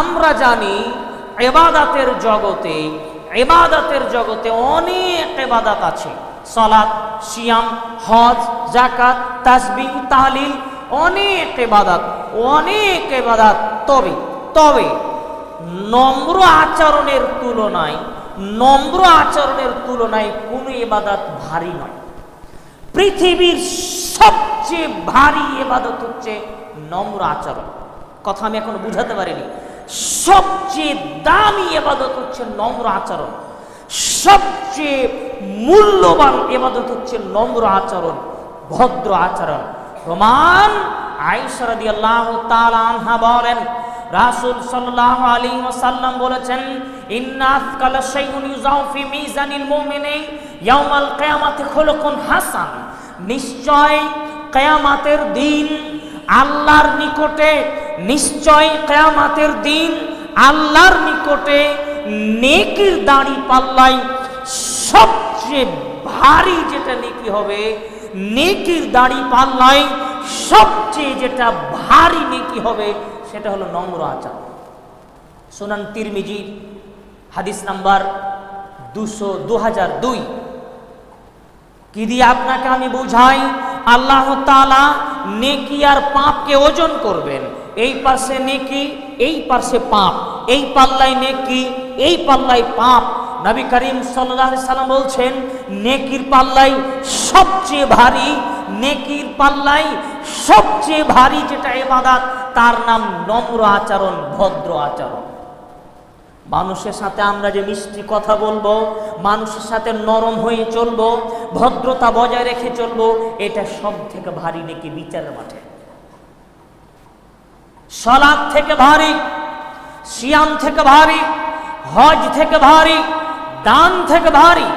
আমরা জানি এবাদাতের জগতে এবাদাতের জগতে অনেক এবাদাত আছে। সালাত, সিয়াম, হজ জাকাত তাসবিহ, তাহলিল অনেক এবাদাত অনেক এবাদাত তবে তবে নম্র আচরণের তুলনায়, নম্র আচরণের তুলনায় কোনো এবাদাত ভারী নয়। পৃথিবীর সবচেয়ে ভারী এবাদত হচ্ছে নম্র আচরণ। কথা আমি এখনও বুঝাতে পারিনি। সবচেয়ে দামি এবাদত হচ্ছে নম্র আচরণ। সবচেয়ে মূল্যবান এবাদত হচ্ছে নম্র আচরণ, ভদ্র আচরণ। প্রমাণ আইসারদি আল্লাহ আনহা বলেন, রাসূল সাল্লাল্লাহু আলাইহি ওয়াসাল্লাম বলেছেন, ইন্না আফকালা শাইউন ইউজাউ ফি মিজানিল মুমিনি ইয়াউমাল কিয়ামাতি খুলুকুন হাসান। নিশ্চয় কিয়ামাতের দিন আল্লাহর নিকটে নিশ্চয় কিয়ামাতের দিন আল্লাহর নিকটে নেকির দাড়ি পাল্লাই সবচেয়ে ভারী যেটা নেকি হবে, নেকির দাড়ি পাল্লাই সবচেয়ে যেটা ভারী নেকি হবে সেটা হলো নম্র আচার। সোনান তিরমিজি, হাদিস নাম্বার দুশো দু হাজার দুই। কি দিয়ে আপনাকে আমি বুঝাই? আল্লাহ তালা নেকি আর পাপকে ওজন করবেন। এই পাশে নেকি, এই পাশে পাপ। এই পাল্লায় নেকি, এই পাল্লায় পাপ। নবী করিম সাল্লাহ সাল্লাম বলছেন, নেকির পাল্লাই সবচেয়ে ভারী, নেকির পাল্লাই সবচেয়ে ভারী যেটা এবাদাত তার নাম নম্র আচরণ, ভদ্র আচরণ। মানুষের সাথে আমরা যে মিষ্টি কথা বলব, মানুষের সাথে নরম হয়ে চলবো, ভদ্রতা বজায় রেখে চলবো, এটা সব থেকে ভারী নেকি বিচারের মাঠে। সলাদ থেকে ভারী সিয়াম থেকে ভারী হজ থেকে ভারী দান থেকে ভারী।